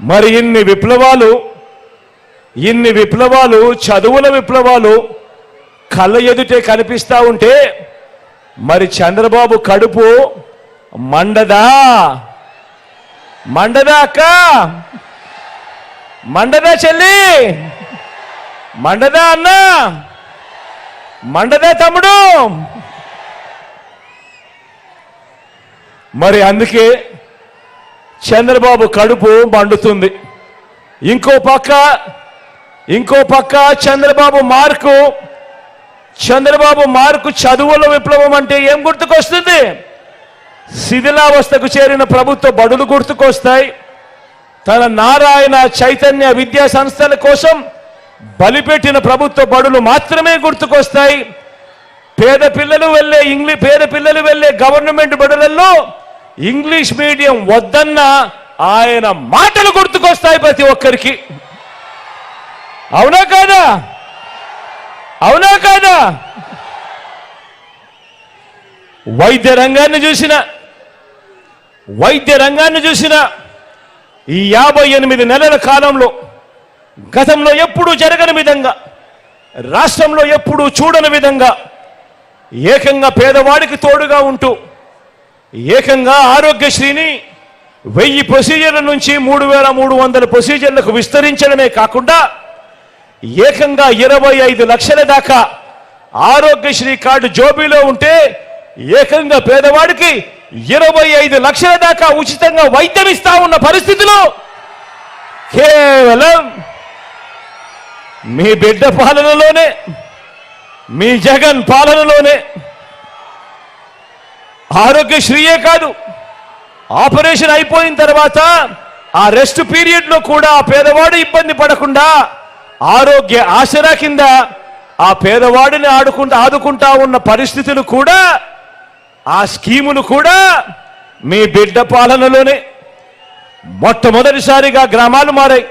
మరి ఇన్ని విప్లవాలు ఇన్ని విప్లవాలు చదువుల విప్లవాలు కళ్ళ ఎదుటే కనిపిస్తా ఉంటే మరి చంద్రబాబు కడుపు మండదా? మండదా అక్క? మండదా చెల్లి? మండదా అన్న? మండదా తమ్ముడు? మరి అందుకే చంద్రబాబు కడుపు మండుతుంది. ఇంకో పక్క ఇంకో పక్క చంద్రబాబు మార్కు చంద్రబాబు మార్కు చదువుల విప్లవం అంటే ఏం గుర్తుకొస్తుంది? శిథిలావస్థకు చేరిన ప్రభుత్వ బడులు గుర్తుకొస్తాయి. తన నారాయణ చైతన్య విద్యా సంస్థల కోసం బలిపెట్టిన ప్రభుత్వ బడులు మాత్రమే గుర్తుకొస్తాయి. పేద పిల్లలు వెళ్ళే ఇంగ్లీష్ పేద పిల్లలు వెళ్ళే గవర్నమెంట్ బడులలో ఇంగ్లీష్ మీడియం వద్దన్న ఆయన మాటలు గుర్తుకొస్తాయి ప్రతి ఒక్కరికి. అవునా కాదా? అవునా కాదా? వైద్య రంగాన్ని చూసిన వైద్య రంగాన్ని చూసిన ఈ యాభై ఎనిమిది నెలల కాలంలో గతంలో ఎప్పుడూ జరగని విధంగా రాష్ట్రంలో ఎప్పుడూ చూడని విధంగా ఏకంగా పేదవాడికి తోడుగా ఉంటూ ఏకంగా ఆరోగ్యశ్రీని వెయ్యి ప్రొసీజర్ల నుంచి మూడు వేల మూడు వందల ప్రొసీజర్లకు విస్తరించడమే కాకుండా ఏకంగా ఇరవై ఐదు లక్షల దాకా ఆరోగ్యశ్రీ కార్డు జోబీలో ఉంటే ఏకంగా పేదవాడికి ఇరవై ఐదు లక్షల దాకా ఉచితంగా వైద్యం ఇస్తా ఉన్న పరిస్థితిలో కేవలం మీ బిడ్డ పాలనలోనే మీ జగన్ పాలనలోనే ఆరోగ్యశ్రీయే కాదు. ఆపరేషన్ అయిపోయిన తర్వాత ఆ రెస్ట్ పీరియడ్లో కూడా ఆ పేదవాడు ఇబ్బంది పడకుండా ఆరోగ్య ఆసరా కింద ఆ పేదవాడిని ఆడుకుంటూ ఆదుకుంటా ఉన్న పరిస్థితులు కూడా ఆ స్కీములు కూడా మీ బిడ్డ పాలనలోనే మొట్టమొదటిసారిగా గ్రామాలు మారాయి.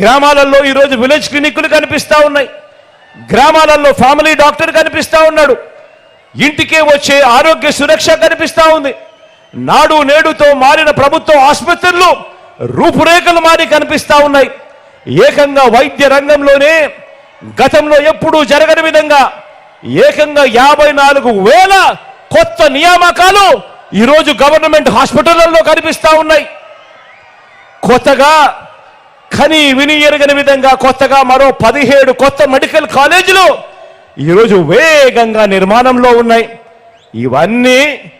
గ్రామాలలో ఈరోజు విలేజ్ క్లినిక్లు కనిపిస్తూ ఉన్నాయి. గ్రామాలలో ఫ్యామిలీ డాక్టర్ కనిపిస్తా ఉన్నాడు. ఇంటికే వచ్చే ఆరోగ్య సురక్ష కనిపిస్తా ఉంది. నాడు నేడుతో మారిన ప్రభుత్వ ఆసుపత్రులు రూపురేఖలు మారి కనిపిస్తా ఉన్నాయి. ఏకంగా వైద్య రంగంలోనే గతంలో ఎప్పుడూ జరగని విధంగా ఏకంగా యాభై నాలుగు వేల కొత్త నియామకాలు ఈరోజు గవర్నమెంట్ హాస్పిటళ్ళలో కనిపిస్తా ఉన్నాయి. కొత్తగా కని విని ఎరగని విధంగా కొత్తగా మరో పదిహేడు కొత్త మెడికల్ కాలేజీలు ఈరోజు వేగంగా నిర్మాణంలో ఉన్నాయి. ఇవన్నీ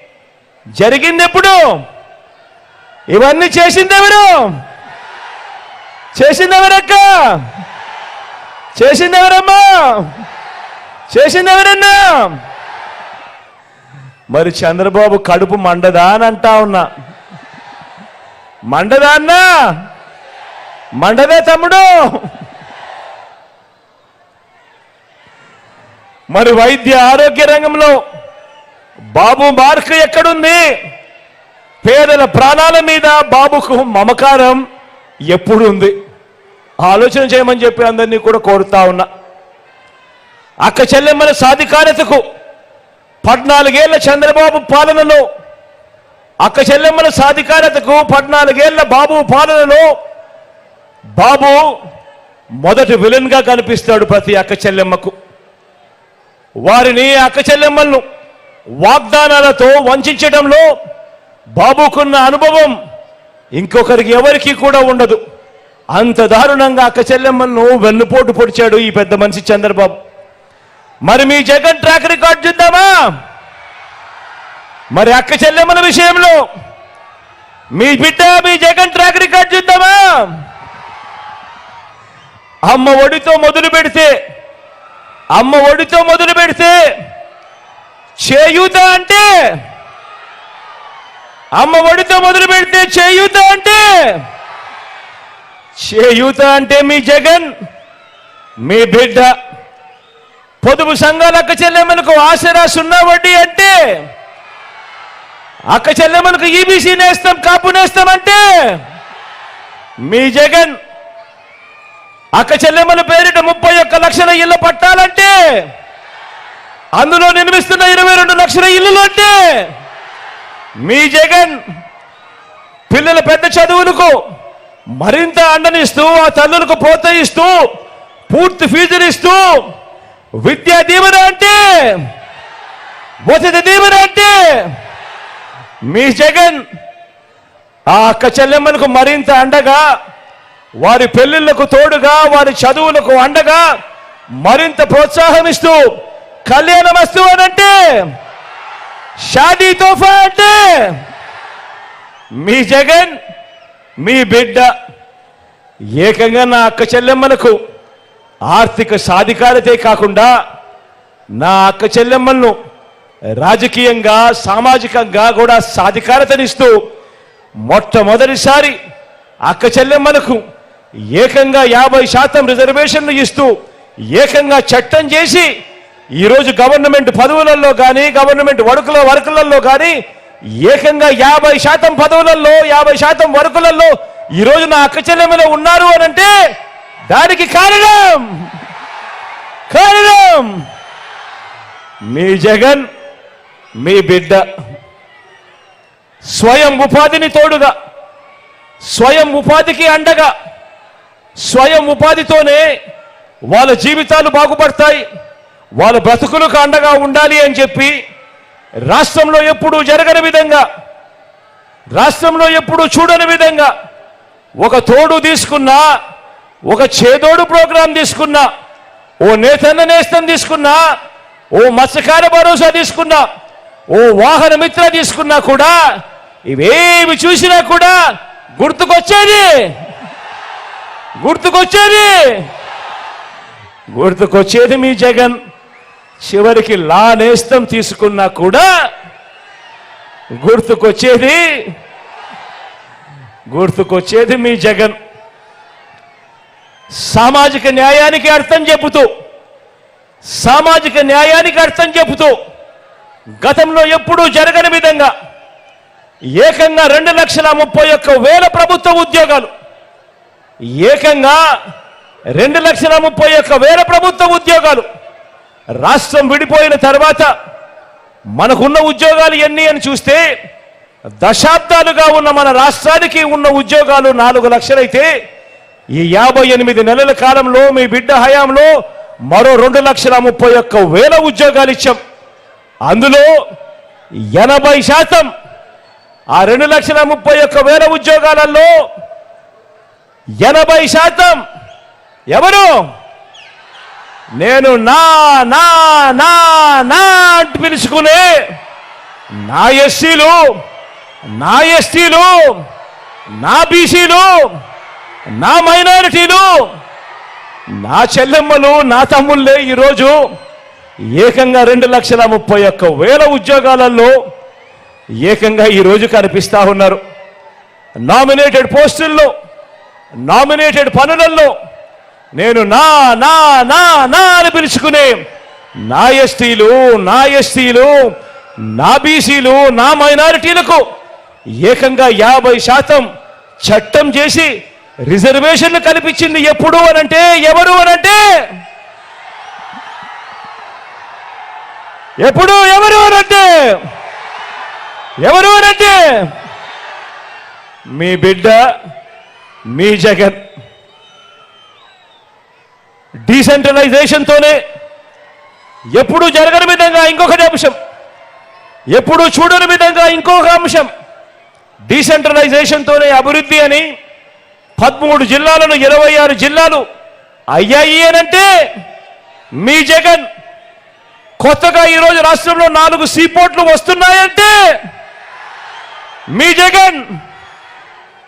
జరిగింది ఎప్పుడు ఇవన్నీ చేసింది ఎవరు చేసింది చేసిందెవరన్నా? ఎవరమ్మా చేసింది ఎవరన్నా మరి చంద్రబాబు కడుపు మండదా అని అంటా ఉన్నా. మండదా అన్నా? మండదే తమ్ముడు. మరి వైద్య ఆరోగ్య రంగంలో బాబు మార్క్ ఎక్కడుంది? పేదల ప్రాణాల మీద బాబుకు మమకారం ఎప్పుడు ఉంది ఆలోచన చేయమని చెప్పి అందరినీ కూడా కోరుతా ఉన్నా. అక్క చెల్లెమ్మల సాధికారతకు పద్నాలుగేళ్ళ చంద్రబాబు పాలనలో అక్క చెల్లెమ్మల సాధికారతకు పద్నాలుగేళ్ళ బాబు పాలనలో బాబు మొదటి విలన్గా కనిపిస్తాడు ప్రతి అక్క చెల్లెమ్మకు. వారిని అక్కచెల్లెమ్మలను వాగ్దానాలతో వంచడంలో బాబుకున్న అనుభవం ఇంకొకరికి ఎవరికి కూడా ఉండదు. అంత దారుణంగా అక్కచెల్లెమ్మలను వెన్నుపోటు పొడిచాడు ఈ పెద్ద మనిషి చంద్రబాబు. మరి మీ జగన్ ట్రాక్ రికార్డ్ చూద్దామా? మరి అక్క చెల్లెమ్మల విషయంలో మీ బిడ్డ మీ జగన్ ట్రాక్ రికార్డ్ చూద్దామా? అమ్మ ఒడితో మొదలు పెడితే అమ్మ ఒడితో మొదలు పెడితే చేయూత అంటే? అమ్మ ఒడితో మొదలు పెడితే చేయూత అంటే? చేయూత అంటే మీ జగన్ మీ బిడ్డ. పొదుపు సంఘాలు అక్క చెల్లెమ్మలకు ఆసరా సున్నా వడ్డీ అంటే? అక్క చెల్లెమ్మలకు ఈబీసీ నేస్తాం కాపు నేస్తాం అంటే? మీ జగన్. అక్క చెల్లెమ్మల పేరిట ముప్పై ఒక్క లక్షల ఇల్లు పట్టాలంటే అందులో నిర్మిస్తున్న ఇరవై రెండు లక్షల ఇల్లులు అంటే మీ జగన్ పిల్లల పెద్ద చదువులకు మరింత అండనిస్తూ ఆ తల్లులకు ప్రోత్సహిస్తూ పూర్తి ఫీజులు ఇస్తూ విద్యా దీవెన అంటే వసతి దీవెన అంటే మీ జగన్ ఆ అక్క చెల్లెమ్మలకు మరింత అండగా వారి పెళ్ళిళ్ళకు తోడుగా వారి చదువులకు అండగా మరింత ప్రోత్సాహం ఇస్తూ కళ్యాణ వస్తువు అనంటే షాదీ తోఫా అంటే మీ జగన్ మీ బిడ్డ ఏకంగా నా అక్క చెల్లెమ్మలకు ఆర్థిక సాధికారతే కాకుండా నా అక్క చెల్లెమ్మలను రాజకీయంగా సామాజికంగా కూడా సాధికారతనిస్తూ మొట్టమొదటిసారి అక్క చెల్లెమ్మలకు ఏకంగా యాభై శాతం రిజర్వేషన్లు ఇస్తూ ఏకంగా చట్టం చేసి ఈరోజు గవర్నమెంట్ పదవులలో కానీ గవర్నమెంట్ వడుకుల వర్కులలో కానీ ఏకంగా యాభై శాతం పదవులలో యాభై శాతం వరకులలో ఈరోజు నా అక్క చెల్లెమ్మలు ఉన్నారు అని అంటే దానికి కారణం కారణం మీ జగన్ మీ బిడ్డ స్వయం ఉపాధిని తోడుగా స్వయం ఉపాధికి అండగా స్వయం ఉపాధితోనే వాళ్ళ జీవితాలు బాగుపడతాయి వాళ్ళ బ్రతుకులకు అండగా ఉండాలి అని చెప్పి రాష్ట్రంలో ఎప్పుడూ జరగని విధంగా రాష్ట్రంలో ఎప్పుడూ చూడని విధంగా ఒక తోడు తీసుకున్నా ఒక చేదోడు ప్రోగ్రాం తీసుకున్నా ఓ నేతన్న నేస్తం తీసుకున్నా ఓ మత్స్యకార భరోసా తీసుకున్నా ఓ వాహన మిత్ర తీసుకున్నా కూడా ఇవేమి చూసినా కూడా గుర్తుకొచ్చేది. గుర్తుకొచ్చేది? గుర్తుకొచ్చేది మీ జగన్. చివరికి లా నేస్తం తీసుకున్నా కూడా గుర్తుకొచ్చేది గుర్తుకొచ్చేది మీ జగన్. సామాజిక న్యాయానికి అర్థం చెబుతూ సామాజిక న్యాయానికి అర్థం చెబుతూ గతంలో ఎప్పుడూ జరగని విధంగా ఏకంగా రెండు లక్షల ముప్పై ఒక్క వేల ప్రభుత్వ ఉద్యోగాలు ఏకంగా రెండు లక్షల ముప్పై ఒక్క వేల ప్రభుత్వ ఉద్యోగాలు రాష్ట్రం విడిపోయిన తర్వాత మనకున్న ఉద్యోగాలు ఎన్ని అని చూస్తే దశాబ్దాలుగా ఉన్న మన రాష్ట్రానికి ఉన్న ఉద్యోగాలు నాలుగు లక్షలైతే ఈ యాభై ఎనిమిది నెలల కాలంలో మీ బిడ్డ హయాంలో మరో రెండు లక్షల ముప్పై ఒక్క వేల ఉద్యోగాలు ఇచ్చాం. అందులో ఎనభై శాతం ఆ రెండు లక్షల ముప్పై ఒక్క వేల ఉద్యోగాలలో ఎనభై శాతం. ఎవరు? నేను నా నా నా నా అంటూ పిలుచుకునే నా ఎస్సీలు నా ఎస్టీలు నా బీసీలు నా మైనారిటీలు నా చెల్లెమ్మలు నా తమ్ముళ్ళే ఈరోజు ఏకంగా రెండు లక్షల ముప్పై ఒక్క వేల ఉద్యోగాలలో ఏకంగా ఈరోజు కనిపిస్తూ ఉన్నారు. నామినేటెడ్ పోస్టుల్లో నామినేటెడ్ పనులలో నేను నా నా నా నా అని పిలుచుకునే నా ఎస్టీలు నా ఎస్టీలు నా బీసీలు నా మైనారిటీలకు ఏకంగా యాభై శాతం చట్టం చేసి రిజర్వేషన్లు కల్పించింది ఎప్పుడు అనంటే ఎవరు అనంటే? ఎప్పుడు ఎవరు అనంటే? ఎవరు అనంటే? మీ బిడ్డ మీ జగన్. డీసెంట్రలైజేషన్తోనే ఎప్పుడు జరగని విధంగా ఇంకొకటి అంశం ఎప్పుడు చూడని విధంగా ఇంకొక అంశం డీసెంట్రలైజేషన్తోనే అభివృద్ధి అని పదమూడు జిల్లాలను ఇరవై ఆరు జిల్లాలు అయ్యాయి అనంటే మీ జగన్. కొత్తగా ఈరోజు రాష్ట్రంలో నాలుగు సీపోర్ట్లు వస్తున్నాయంటే మీ జగన్.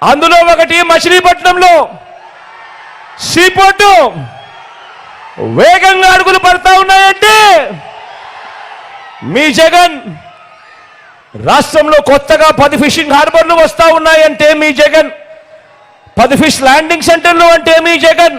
అందులో ఒకటి మచిలీపట్నంలో. సీపోర్టు. వేగంగా అడుగులు పడతా ఉన్నాయంటే మీ జగన్ రాష్ట్రంలో కొత్తగా పది ఫిషింగ్ హార్బర్లు వస్తా ఉన్నాయంటే మీ జగన్ పది ఫిష్ ల్యాండింగ్ సెంటర్లు అంటే మీ జగన్.